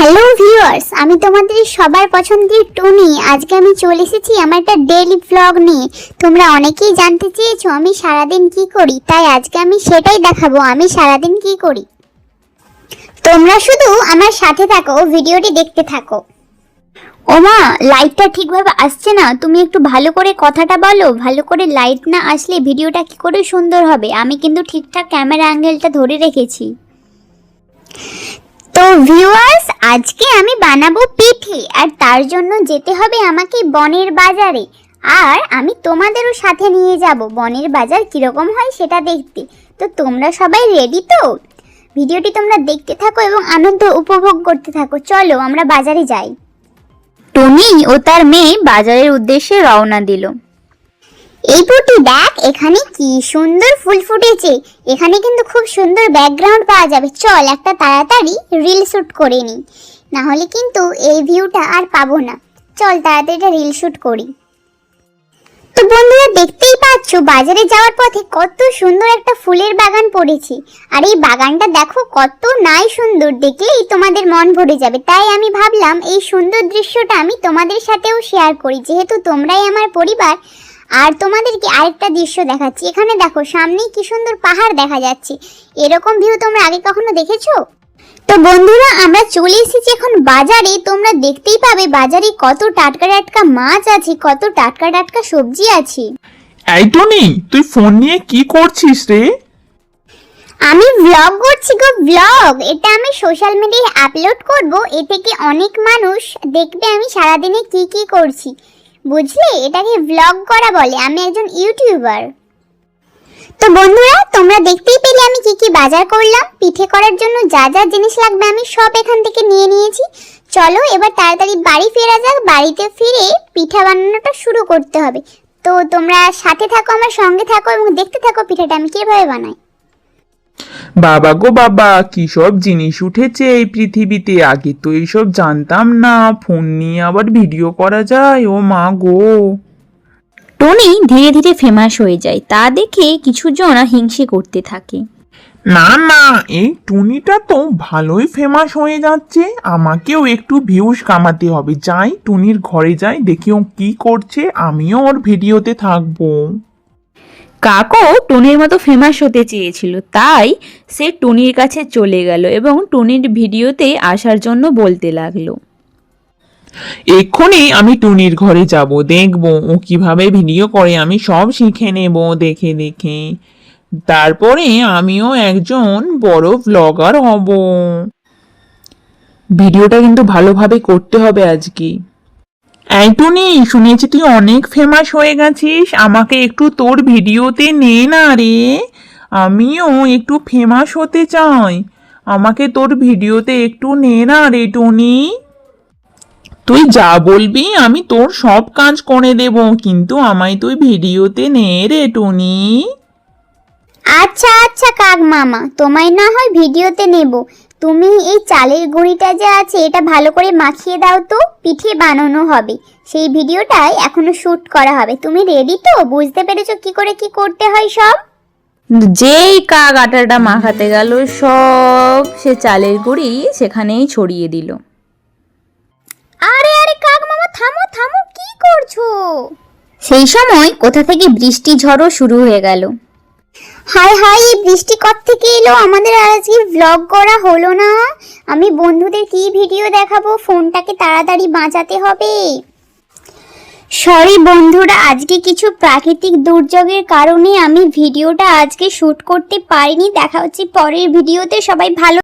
Hello viewers আমি তোমাদের সবার পছন্দের টনি। আজকে আমি চলে এসেছি আমার একটা ডেইলি ভ্লগ নিয়ে। তোমরা অনেকেই জানতে চেয়েছো আমি সারাদিন কি করি, তাই আজকে আমি সেটাই দেখাবো, আমি সারাদিন কি করি। তোমরা শুধু আমার সাথে থাকো, ভিডিওটি দেখতে থাকো। ওমা লাইটটা ঠিকভাবে আসছে না। তুমি একটু ভালো করে কথাটা বলো, ভালো করে লাইট না আসলে ভিডিওটা কি করে সুন্দর হবে? আমি কিন্তু ঠিকঠাক ক্যামেরা অ্যাঙ্গেলটা ধরে রেখেছি। তো ভিউয়ার্স আজকে আমি বানাবো পিঠে, আর তার জন্য যেতে হবে আমাকে বনের বাজারে। আর আমি তোমাদেরও সাথে নিয়ে যাব, বনের বাজার কীরকম হয় সেটা দেখতে। তো তোমরা সবাই রেডি তো? ভিডিওটি তোমরা দেখতে থাকো এবং আনন্দ উপভোগ করতে থাকো। চলো আমরা বাজারে যাই। টনি ও তার মেয়ে বাজারের উদ্দেশ্যে রওনা দিল। এই পুটি দেখ, এখানে কি সুন্দর ফুল ফুটেছে। এখানে কিন্তু খুব সুন্দর ব্যাকগ্রাউন্ড পাওয়া যাবে। চল একটা তাড়াতাড়ি রিল শুট করে নিই। না হলে কিন্তু এই ভিউটা আর পাবো না। চল তাড়াতাড়ি একটা রিল শুট করি। তো বন্ধুরা, দেখতেই পাচ্ছ, বাজারে যাওয়ার পথে কত সুন্দর একটা ফুলের বাগান পড়েছে। আর এই বাগানটা দেখো, কত নাই সুন্দর। দেখলেই তোমাদের মন ভরে যাবে। তাই আমি ভাবলাম, এই সুন্দর দৃশ্যটা আমি তোমাদের সাথেও শেয়ার করি। যেহেতু তোমরাই আমার পরিবার আর তোমাদেরকে আরেকটা দৃশ্য দেখাচ্ছি। এখানে দেখো সামনেই কি সুন্দর পাহাড় দেখা যাচ্ছে। এরকম ভিউ তোমরা আগে কখনো দেখেছ? তো বন্ধুরা আমরা চলে এসেছি এখন বাজারে। তোমরা দেখতেই পাবে বাজারে কত টাটকা টাটকা মাছ আছে কত টাটকা টাটকা সবজি আছে। এই টনি তুই ফোন নিয়ে কি করছিস রে? আমি ব্লগ করছি গো ব্লগ এটা আমি সোশ্যাল মিডিয়ায় আপলোড করব। এ থেকে অনেক মানুষ দেখবে আমি সারাদিনে কি কি করছি। বুঝলে? এটাকে ব্লগ করা বলে। আমি একজন ইউটিউবার তো বন্ধুরা, তোমরা দেখতেই পেলে আমি কি কি বাজার করলাম। পিঠে করার জন্য যা যা জিনিস লাগবে আমি সব এখান থেকে নিয়ে নিয়েছি। চলো, এবার তাড়াতাড়ি বাড়ি ফেরা যাক। বাড়িতে ফিরে পিঠা বানানোটা শুরু করতে হবে। তো তোমরা সাথে থাকো, আমার সঙ্গে থাকো এবং দেখতে থাকো পিঠাটা আমি কীভাবে বানাই। বাবা গো বাবা কি সব জিনিস উঠেছে এই পৃথিবীতে? আগে তো এইসব জানতাম না। ফোন নিয়ে আবার ভিডিও করা যায় ও মা গো। টনি ধীরে ধীরে ফেমাস হয়ে যায়। তা দেখে কিছু জন হিংসে করতে থাকে। না না এই টুনিটা তো ভালোই ফেমাস হয়ে যাচ্ছে। আমাকেও একটু ভিউজ কামাতে হবে। যাই টুনির ঘরে যাই দেখি ও কি করছে। আমিও ওর ভিডিওতে থাকব। কাকও টুনির মতো ফেমাস হতে চেয়েছিল, তাই সে টুনির কাছে চলে গেল এবং টুনির ভিডিওতে আসার জন্য বলতে লাগল। এক্ষুনি আমি টুনির ঘরে যাব, দেখব ও কীভাবে ভিডিও করে, আমি সব শিখে নেব দেখে দেখে। তারপরে আমিও একজন বড় ব্লগার হব। ভিডিওটা কিন্তু ভালোভাবে করতে হবে আজকে। এই টুনি শুনেছি তুই অনেক ফেমাস হয়ে গেছিস। আমাকে একটু তোর ভিডিওতে নে না রে। আমিও একটু ফেমাস হতে চাই। আমাকে তোর ভিডিওতে একটু নে না রে, টুনি। তুই যা বলবি, আমি তোর সব কাজ করে দেব, কিন্তু আমায় তুই ভিডিওতে নে রে, টুনি। আচ্ছা আচ্ছা কাক মামা তোমায় না হয় ভিডিওতে নেব। তুমি এই চালের গুঁড়িটা যে আছে এটা ভালো করে মাখিয়ে দাও তো পিঠে বানানো হবে। সেই ভিডিওটাই এখনও শ্যুট করা হবে। তুমি রেডি তো? বুঝতে পেরেছ কি করে কি করতে হয় সব? যেই কাক আটাটা মাখাতে গেল সব সে চালের গুঁড়ি সেখানেই ছড়িয়ে দিল। আরে আরে কাক মামা থামো থামো কি করছ? সেই সময় কোথা থেকে বৃষ্টি ঝড়ও শুরু হয়ে গেল। হাই হাই, এই বৃষ্টি কত থেকে এলো? আমাদের আর আজকে ব্লগ করা হলো না। আমি বন্ধুদের কি ভিডিও দেখাবো? ফোনটাকে তাড়াতাড়ি বাঁচাতে হবে। সরি বন্ধুরা, আজকে কিছু প্রাকৃতিক দুর্যোগের কারণে আমি ভিডিওটা আজকে শ্যুট করতে পারিনি। দেখা হচ্ছে পরের ভিডিওতে সবাই ভালো